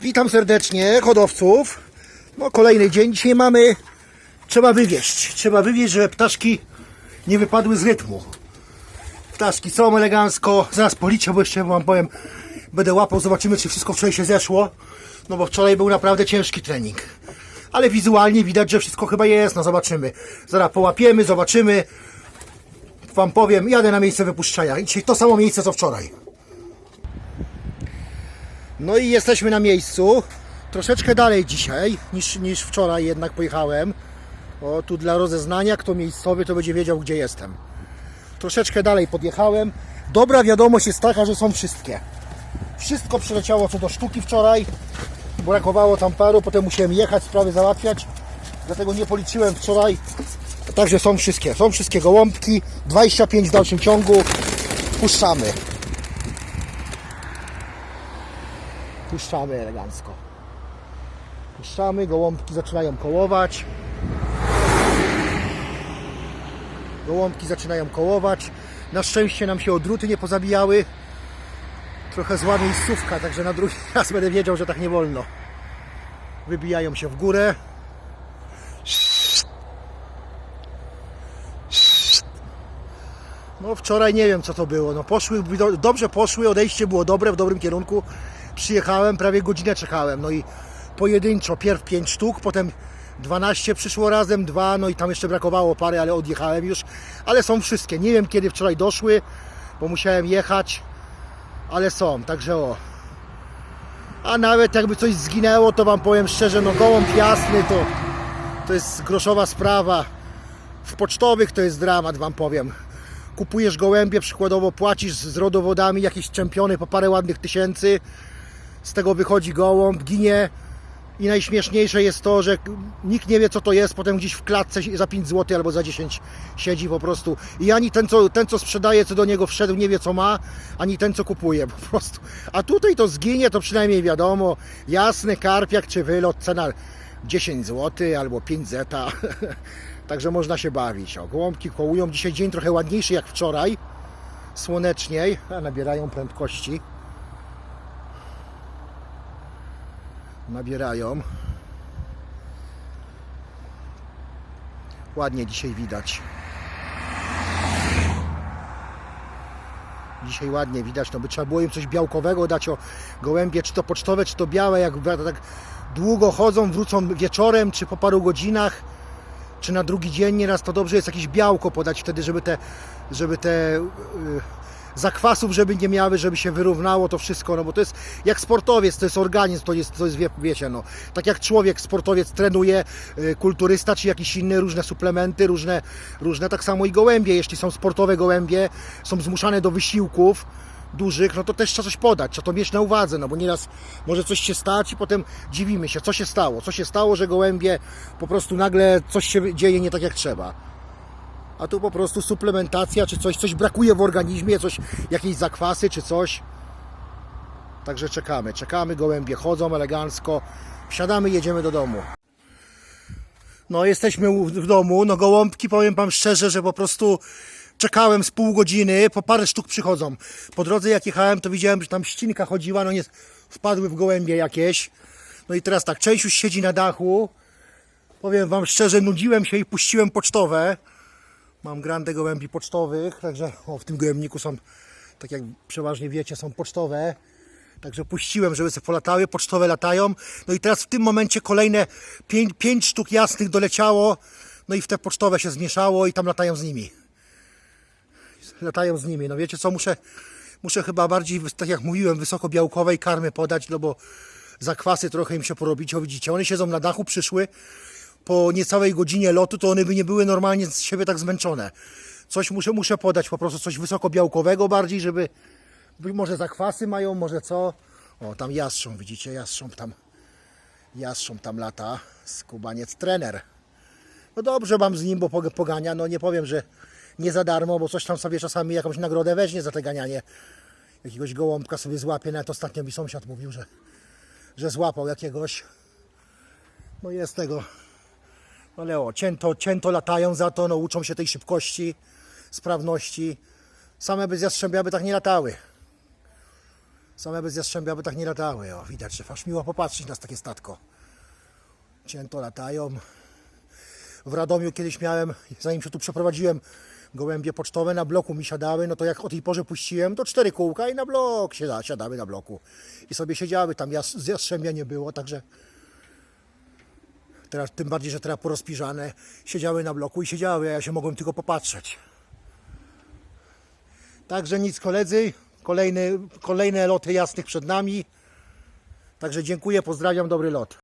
Witam serdecznie hodowców. No kolejny dzień dzisiaj mamy. Trzeba wywieźć. Trzeba wywieźć, żeby ptaszki nie wypadły z rytmu. Ptaszki są elegancko. Zaraz policzę, bo jeszcze wam powiem. Będę łapał, zobaczymy czy wszystko wczoraj się zeszło. No bo wczoraj był naprawdę ciężki trening. Ale wizualnie widać, że wszystko chyba jest. No zobaczymy. Zaraz połapiemy, zobaczymy. Wam powiem, jadę na miejsce wypuszczenia. I dzisiaj to samo miejsce co wczoraj. No i jesteśmy na miejscu. Troszeczkę dalej dzisiaj niż, niż wczoraj jednak pojechałem. O, tu dla rozeznania, kto miejscowy, to będzie wiedział, gdzie jestem. Troszeczkę dalej podjechałem. Dobra wiadomość jest taka, że są wszystkie. Wszystko przyleciało co do sztuki wczoraj. Brakowało tam paru, potem musiałem jechać, sprawy załatwiać. Dlatego nie policzyłem wczoraj. Także są wszystkie. Są wszystkie gołąbki. 25 w dalszym ciągu. Puszczamy. Puszczamy elegancko. Puszczamy, gołąbki zaczynają kołować. Gołąbki zaczynają kołować. Na szczęście nam się odruty nie pozabijały. Trochę zła miejscówka, także na drugi raz będę wiedział, że tak nie wolno. Wybijają się w górę. No wczoraj nie wiem co to było. No poszły, do- dobrze poszły, odejście było dobre, w dobrym kierunku. Przyjechałem, prawie godzinę czekałem. No i pojedynczo, pierw 5 sztuk, potem 12 przyszło razem, dwa, no i tam jeszcze brakowało parę, ale odjechałem już. Ale są wszystkie. Nie wiem kiedy wczoraj doszły, bo musiałem jechać, ale są, także o. A nawet jakby coś zginęło, to Wam powiem szczerze, no gołąb jasny to, to jest groszowa sprawa. W pocztowych to jest dramat, Wam powiem. Kupujesz gołębie, przykładowo płacisz z rodowodami jakieś czempiony po parę ładnych tysięcy. Z tego wychodzi gołąb, ginie. I najśmieszniejsze jest to, że nikt nie wie co to jest, potem gdzieś w klatce za 5 zł albo za 10 siedzi po prostu. I ani ten co, ten, co sprzedaje, co do niego wszedł, nie wie co ma, ani ten, co kupuje po prostu. A tutaj to zginie, to przynajmniej wiadomo, jasny karpiak czy wylot, cena 10 zł albo 5 zeta. Także można się bawić. O, gołąbki kołują. Dzisiaj dzień trochę ładniejszy jak wczoraj. Słoneczniej, a nabierają prędkości. Nabierają. Ładnie dzisiaj widać. Dzisiaj ładnie widać, no by trzeba było im coś białkowego dać o gołębie, czy to pocztowe, czy to białe, jak tak długo chodzą, wrócą wieczorem, czy po paru godzinach czy na drugi dzień nieraz to dobrze jest jakieś białko podać wtedy, żeby te, żeby te yy, zakwasów, żeby nie miały, żeby się wyrównało to wszystko, no bo to jest jak sportowiec, to jest organizm, to jest, to jest wie, wiecie, no, tak jak człowiek, sportowiec trenuje, yy, kulturysta czy jakiś inny, różne suplementy, różne, różne, tak samo i gołębie, jeśli są sportowe gołębie, są zmuszane do wysiłków, dużych, no to też trzeba coś podać, trzeba to mieć na uwadze, no bo nieraz może coś się stać i potem dziwimy się, co się stało, co się stało, że gołębie po prostu nagle coś się dzieje nie tak jak trzeba. A tu po prostu suplementacja, czy coś, coś brakuje w organizmie, coś, jakieś zakwasy, czy coś. Także czekamy, czekamy, gołębie chodzą elegancko, wsiadamy, jedziemy do domu. No, jesteśmy w domu. No, gołąbki, powiem Wam szczerze, że po prostu czekałem z pół godziny, po parę sztuk przychodzą. Po drodze, jak jechałem, to widziałem, że tam ścinka chodziła, no nie, wpadły w gołębie jakieś. No i teraz tak, część już siedzi na dachu. Powiem Wam szczerze, nudziłem się i puściłem pocztowe. Mam grandę gołębi pocztowych, także o, w tym gołębniku są, tak jak przeważnie wiecie, są pocztowe. Także puściłem, żeby sobie polatały, pocztowe latają. No i teraz w tym momencie kolejne pięć, pięć sztuk jasnych doleciało. No i w te pocztowe się zmieszało i tam latają z nimi. Latają z nimi. No wiecie co, muszę, muszę chyba bardziej, tak jak mówiłem, wysokobiałkowej karmy podać, no bo zakwasy trochę im się porobić. O widzicie, one siedzą na dachu, przyszły. Po niecałej godzinie lotu, to one by nie były normalnie z siebie tak zmęczone. Coś muszę, muszę podać, po prostu coś wysokobiałkowego bardziej, żeby, może zakwasy mają, może co. O, tam jastrząb, widzicie, jastrząb tam, jastrząb tam lata, skubaniec trener. No dobrze mam z nim, bo pog- pogania, no nie powiem, że nie za darmo, bo coś tam sobie czasami jakąś nagrodę weźmie za te ganianie. Jakiegoś gołąbka sobie złapie, nawet ostatnio mi sąsiad mówił, że, że złapał jakiegoś. No jest tego. Ale o, cięto, cięto latają za to, no uczą się tej szybkości, sprawności. Same bez jastrzębia by tak nie latały. Same bez jastrzębia by tak nie latały. O, widać, że aż miło popatrzeć na takie statko. Cięto latają. W Radomiu kiedyś miałem, zanim się tu przeprowadziłem, gołębie pocztowe na bloku mi siadały, no to jak o tej porze puściłem, to cztery kółka i na blok siada, siadały na bloku. I sobie siedziały, tam jas, jastrzębia nie było, także teraz, tym bardziej, że teraz porozpiżane, siedziały na bloku i siedziały, a ja się mogłem tylko popatrzeć. Także nic koledzy, kolejny, kolejne loty jasnych przed nami. Także dziękuję, pozdrawiam, dobry lot.